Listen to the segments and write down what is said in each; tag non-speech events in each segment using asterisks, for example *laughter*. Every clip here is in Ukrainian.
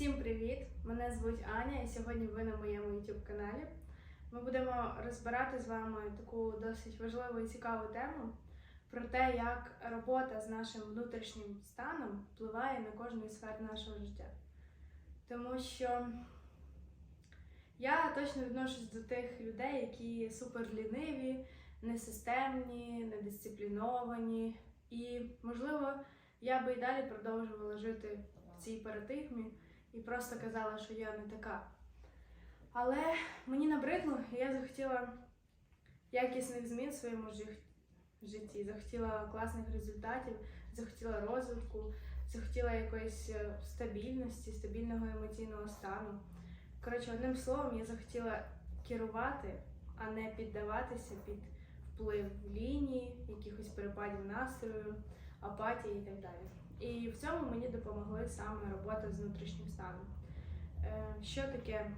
Всім привіт! Мене звуть Аня, і сьогодні ви на моєму YouTube каналі. Ми будемо розбирати з вами таку досить важливу і цікаву тему про те, як робота з нашим внутрішнім станом впливає на кожну із сфер нашого життя. Тому що я точно відношусь до тих людей, які суперліниві, несистемні, недисципліновані, і, можливо, я би і далі продовжувала жити в цій парадигмі і просто казала, що я не така. Але мені набридло, і я захотіла якісних змін в своєму житті, захотіла класних результатів, захотіла розвитку, захотіла якоїсь е, стабільності, стабільного емоційного стану. Коротше, одним словом, я захотіла керувати, а не піддаватися під вплив лінії, якихось перепадів настрою, апатії і так далі. І в цьому мені допомогли саме робота з внутрішнім станом. Е, Що таке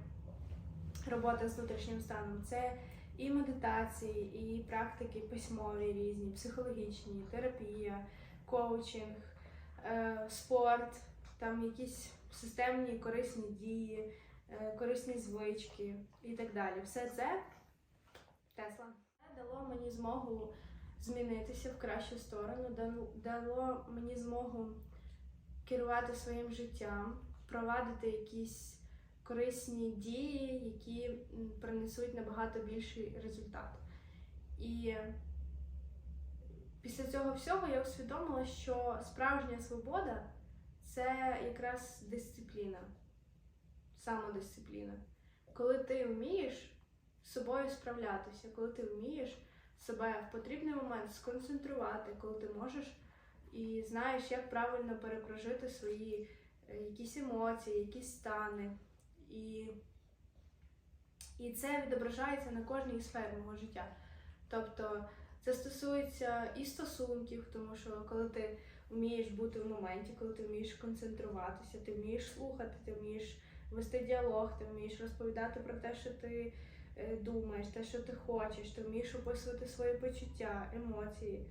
робота з внутрішнім станом? Це і медитації, і практики письмові різні, психологічні, терапія, коучинг, е, спорт, там якісь системні корисні дії, е, корисні звички і так далі. Все це Тесла дало мені змогу змінитися в кращу сторону, дало- мені змогу керувати своїм життям, провадити якісь корисні дії, які принесуть набагато більший результат. І після цього всього я усвідомила, що справжня свобода це якраз дисципліна, самодисципліна. Коли ти вмієш з собою справлятися, коли ти вмієш себе в потрібний момент сконцентрувати, коли ти можеш і знаєш, як правильно перепрожити свої е, якісь емоції, якісь стани. І, і це відображається на кожній сфері мого життя. Тобто це стосується і стосунків, тому що коли ти вмієш бути в моменті, коли ти вмієш концентруватися, ти вмієш слухати, ти вмієш вести діалог, ти вмієш розповідати про те, що ти думаєш, те, що ти хочеш, ти вмієш описувати свої почуття, емоції.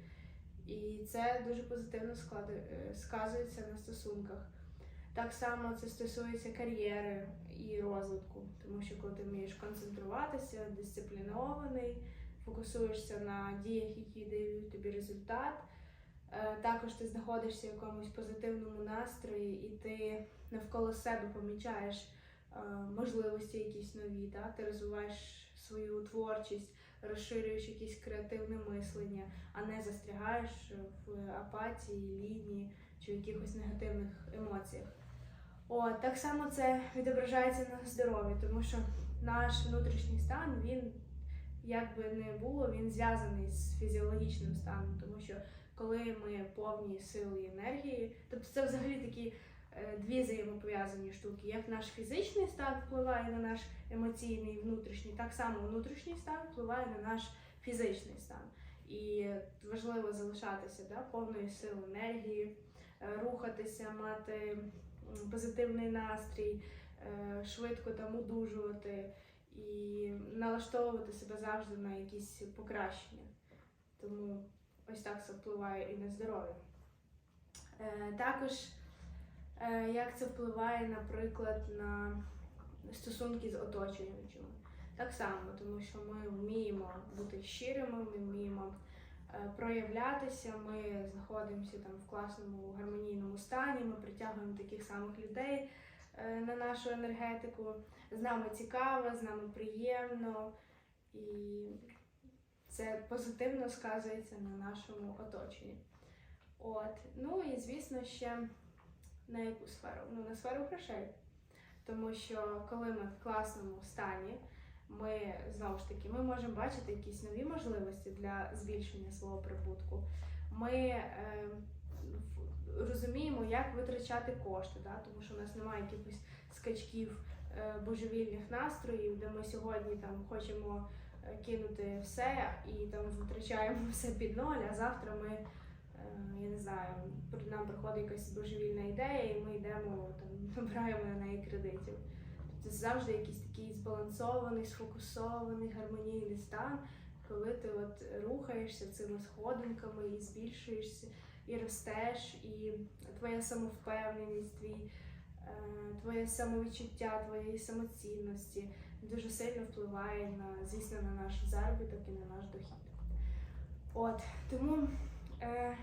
І це дуже позитивно е, сказується на стосунках. Так само це стосується кар'єри і розвитку, тому що коли ти вмієш концентруватися, дисциплінований, фокусуєшся на діях, які дають тобі результат. е, Також ти знаходишся в якомусь позитивному настрої, і ти навколо себе помічаєш е, можливості якісь нові, та? ти розвиваєш свою творчість, розширюєш якесь креативне мислення, а не застрягаєш в апатії, лінії чи в якихось негативних емоціях. От, так само це відображається на здоров'ї, тому що наш внутрішній стан, він як би не було, він зв'язаний з фізіологічним станом, тому що коли ми повні сили і енергії, тобто це взагалі такі е, дві взаємопов'язані штуки. Як наш фізичний стан впливає на наш емоційний внутрішній, так само внутрішній стан впливає на наш фізичний стан. І важливо залишатися да, повною силою енергії, е, рухатися, мати позитивний настрій, е, швидко там одужувати і налаштовувати себе завжди на якісь покращення. Тому ось так це впливає і на здоров'я. Е, Також е, як це впливає, наприклад, на стосунки з оточуючими. Так само, тому що ми вміємо бути щирими, ми вміємо е, проявлятися, ми знаходимося там в класному гармонійному стані, ми притягуємо таких самих людей е, на нашу енергетику. З нами цікаво, з нами приємно, і це позитивно сказується на нашому оточенні. От. Ну і звісно, ще на яку сферу? Ну, на сферу грошей. Тому що коли ми в класному стані, ми знову ж таки ми можемо бачити якісь нові можливості для збільшення свого прибутку. Ми е, розуміємо, як витрачати кошти, да? тому що у нас немає якихось скачків е, божевільних настроїв, де ми сьогодні там хочемо е, кинути все і там витрачаємо *laughs* все під ноль, а завтра ми, я не знаю, нам приходить якась божевільна ідея, і ми йдемо там *laughs* набираємо на неї кредитів. Це завжди якийсь такий збалансований, сфокусований, гармонійний стан, коли ти от рухаєшся цими сходинками і збільшуєшся, і ростеш, і твоя самовпевненість, твій е, твоє самовідчуття, твоєї самоцінності дуже сильно впливає на, звісно, на наш заробіток і на наш дохід. От, тому, е,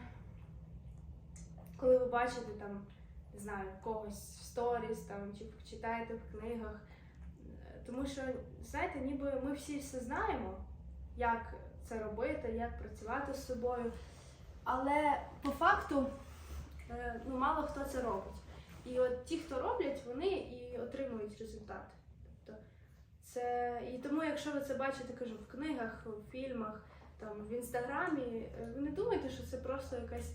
коли ви бачите там, не знаю, когось в сторіс там, чи читаєте в книгах, тому що, знаєте, ніби ми всі все знаємо, як це робити, як працювати з собою. Але по факту е, ну, мало хто це робить. І от ті, хто роблять, вони і отримують результат. Тобто це і тому, якщо ви це бачите, кажу, в книгах, в фільмах, там в інстаграмі, е, ви не думайте, що це просто якась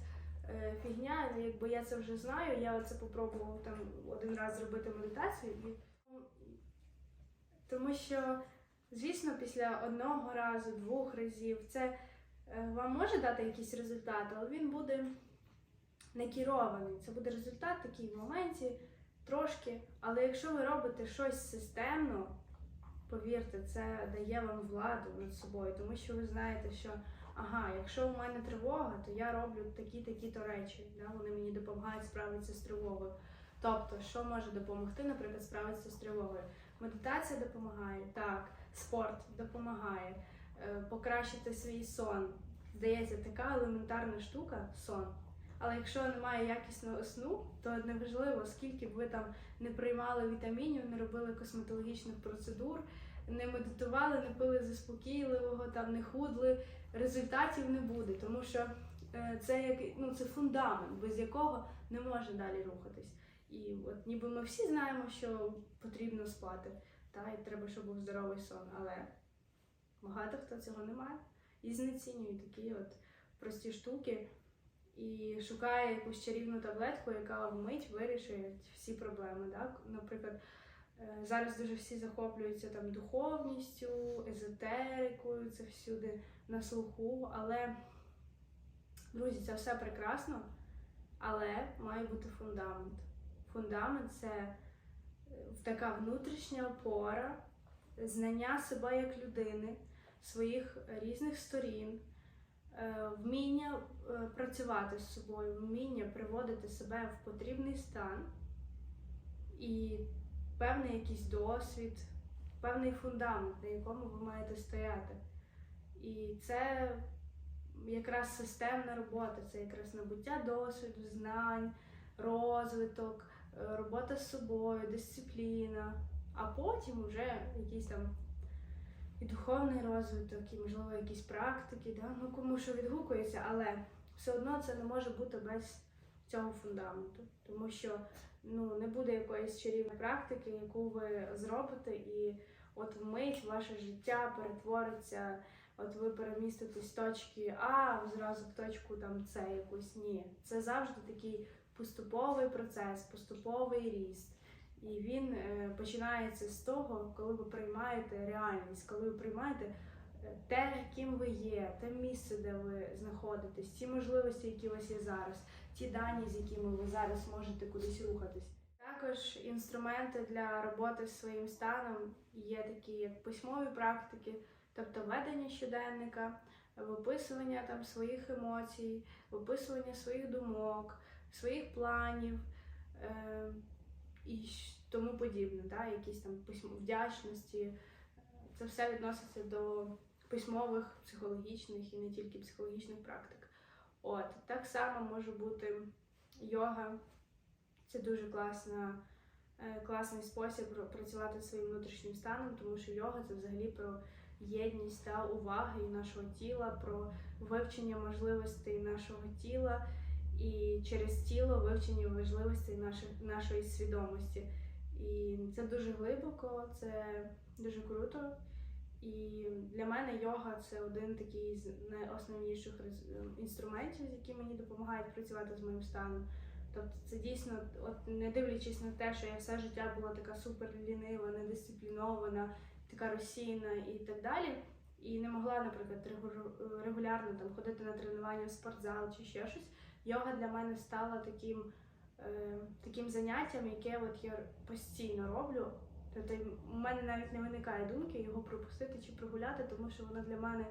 фігня. Ну, Якби я це вже знаю, я це попробував там один раз зробити медитацію і тому що, звісно, після одного разу, двох разів це е, вам може дати якийсь результат, але він буде не керований. Це буде результат такий в моменті, трошки. Але якщо ви робите щось системно, повірте, це дає вам владу над собою, тому що ви знаєте, що ага, якщо у мене тривога, то я роблю такі-такі-то речі. Да? Вони мені допомагають справитися з тривогою. Тобто, що може допомогти, наприклад, справитися з тривогою? Медитація допомагає, так, спорт допомагає, е, покращити свій сон. Здається, така елементарна штука сон. Але якщо немає якісного сну, то неважливо, скільки б ви там не приймали вітамінів, не робили косметологічних процедур, не медитували, не пили заспокійливого, там не худли, результатів не буде, тому що е, це як ну це фундамент, без якого не може далі рухатись. І от ніби ми всі знаємо, що потрібно спати, та і треба, щоб був здоровий сон, але багато хто цього не має і знецінює такі от прості штуки і шукає якусь чарівну таблетку, яка вмить вирішить всі проблеми. Так? Наприклад, зараз дуже всі захоплюються там духовністю, езотерикою, це всюди на слуху. Але, друзі, це все прекрасно, але має бути фундамент. Фундамент це е, така внутрішня опора, знання себе як людини, своїх різних сторін е, вміння е, працювати з собою, вміння приводити себе в потрібний стан і певний якийсь досвід, певний фундамент, на якому ви маєте стояти. І це якраз системна робота, це якраз набуття досвіду, знань, розвиток, е, робота з собою, дисципліна, а потім вже якісь там і духовний розвиток, і, можливо, якісь практики, да? ну кому що відгукується, але все одно це не може бути без цього фундаменту. Тому що ну, не буде якоїсь чарівної практики, яку ви зробите, і от вмить ваше життя перетвориться, от ви переміститесь з точки А зразу в точку там С якусь. Ні. Це завжди такий поступовий процес, поступовий ріст. І він е, починається з того, коли ви приймаєте реальність, коли ви приймаєте те, ким ви є, те місце, де ви знаходитесь, ті можливості, які у вас є зараз, ті дані, з якими ви зараз можете кудись рухатись. Також інструменти для роботи з своїм станом є такі, як письмові практики, тобто ведення щоденника, виписування там своїх емоцій, виписування своїх думок, своїх планів. Е, і тому подібне, да? якісь там письмо вдячності. Це все відноситься до письмових, психологічних і не тільки психологічних практик. От так само може бути йога. Це дуже класна, е, класний спосіб працювати своїм внутрішнім станом, тому що йога це взагалі про єдність та уваги і нашого тіла, про вивчення можливостей нашого тіла і через тіло вивчення важливостей наших, нашої свідомості. І це дуже глибоко, це дуже круто. І для мене йога це один такий з найосновніших інструментів, які мені допомагають працювати з моїм станом. Тобто це дійсно, от не дивлячись на те, що я все життя була така супер лінива, недисциплінована, така розсіяна і так далі. І не могла, наприклад, регу- регулярно там ходити на тренування в спортзал чи ще щось. Йога для мене стала таким, е, таким заняттям, яке от я постійно роблю. Тобто у мене навіть не виникає думки його пропустити чи прогуляти, тому що воно для мене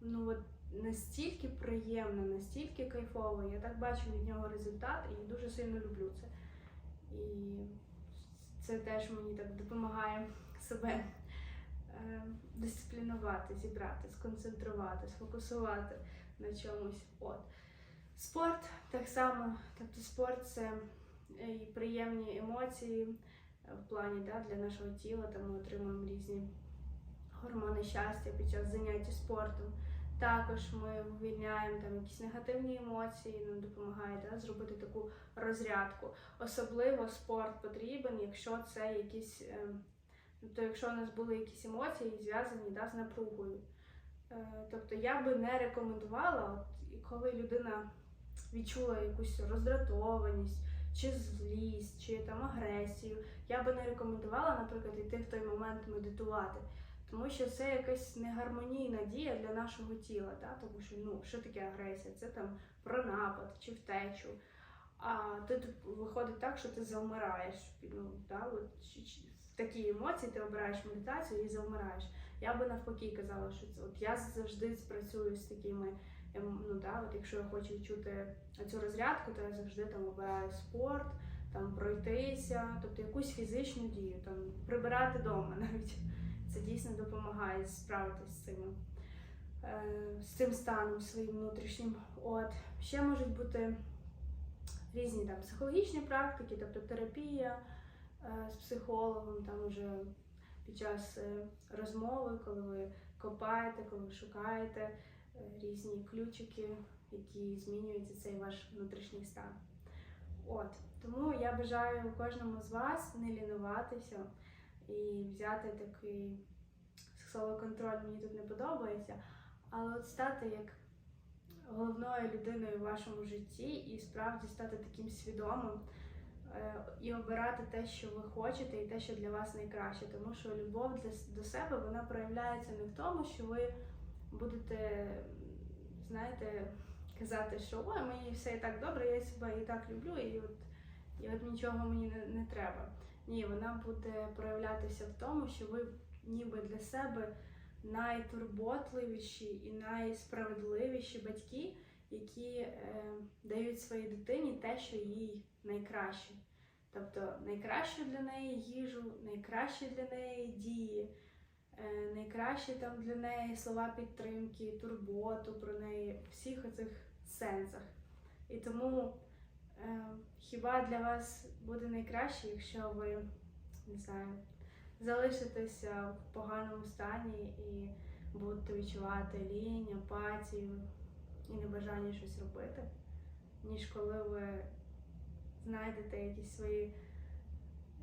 ну от настільки приємне, настільки кайфове. Я так бачу від нього результат і дуже сильно люблю це. І це теж мені так допомагає себе е, дисциплінувати, зібрати, сконцентрувати, сфокусувати на чомусь. От. Спорт так само, тобто спорт це е, і приємні емоції в плані да, для нашого тіла, там ми отримуємо різні гормони щастя під час заняття спортом. Також ми вивільняємо там якісь негативні емоції, нам допомагає да, зробити таку розрядку. Особливо спорт потрібен, якщо це якісь, тобто, якщо у нас були якісь емоції зв'язані да, з напругою. Е, Тобто я би не рекомендувала, от, коли людина відчула якусь роздратованість, чи злість, чи там агресію, я би не рекомендувала, наприклад, йти в той момент медитувати. Тому що це якась негармонійна дія для нашого тіла, да? тому що ну, що таке агресія? Це там про напад чи втечу. А тут виходить так, що ти завмираєш. Ну, да? От, такі емоції ти обираєш медитацію і завмираєш. Я би навпаки казала, що це от я завжди спрацюю з такими. Ну, да, от якщо я хочу відчути цю розрядку, то я завжди там обираю спорт, там пройтися, тобто якусь фізичну дію, там прибирати вдома *laughs* навіть. Це дійсно допомагає справитися з цим, е, з цим станом своїм внутрішнім. От ще можуть бути різні там психологічні практики, тобто терапія е, з психологом, там уже під час е, розмови, коли ви копаєте, коли ви шукаєте різні ключики, які змінюють цей ваш внутрішній стан. От тому я бажаю кожному з вас не лінуватися і взяти такий сексуальний контроль мені тут не подобається, але от стати як головною людиною в вашому житті і справді стати таким свідомим е, і обирати те, що ви хочете, і те, що для вас найкраще. Тому що любов до себе вона проявляється не в тому, що ви будете, знаєте, казати, що ой, мені все і так добре, я себе і так люблю, і от, і от нічого мені не, не треба. Ні, вона буде проявлятися в тому, що ви ніби для себе найтурботливіші і найсправедливіші батьки, які е, дають своїй дитині те, що їй найкраще. Тобто найкращу для неї їжу, найкращі для неї дії, найкращі там для неї слова підтримки, турботу про неї в всіх оцих сенсах. І тому е, хіба для вас буде найкраще, якщо ви не знаю, залишитеся в поганому стані і будете відчувати лінь, апатію і небажання щось робити, ніж коли ви знайдете якісь свої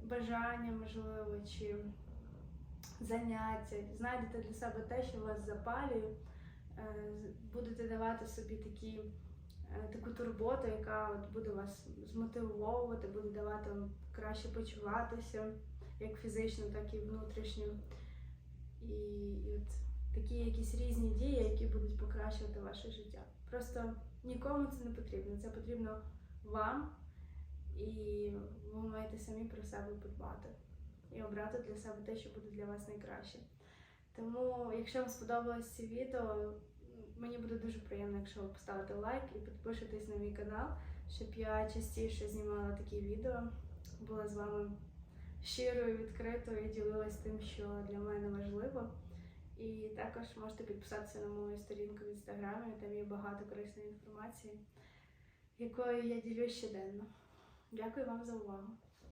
бажання, можливо, чи заняття, знайдете для себе те, що вас запалює, е, будете давати собі такі, е, таку турботу, яка от буде вас змотивовувати, буде давати вам краще почуватися, як фізично, так і внутрішньо. І, і от такі якісь різні дії, які будуть покращувати ваше життя. Просто нікому це не потрібно. Це потрібно вам, і ви маєте самі про себе подбати і обрати для себе те, що буде для вас найкраще. Тому, якщо вам сподобалось це відео, мені буде дуже приємно, якщо ви поставите лайк і підпишетесь на мій канал, щоб я частіше знімала такі відео, була з вами щирою, відкритою і ділилась тим, що для мене важливо. І також можете підписатися на мою сторінку в інстаграмі, там є багато корисної інформації, якою я ділюсь щоденно. Дякую вам за увагу.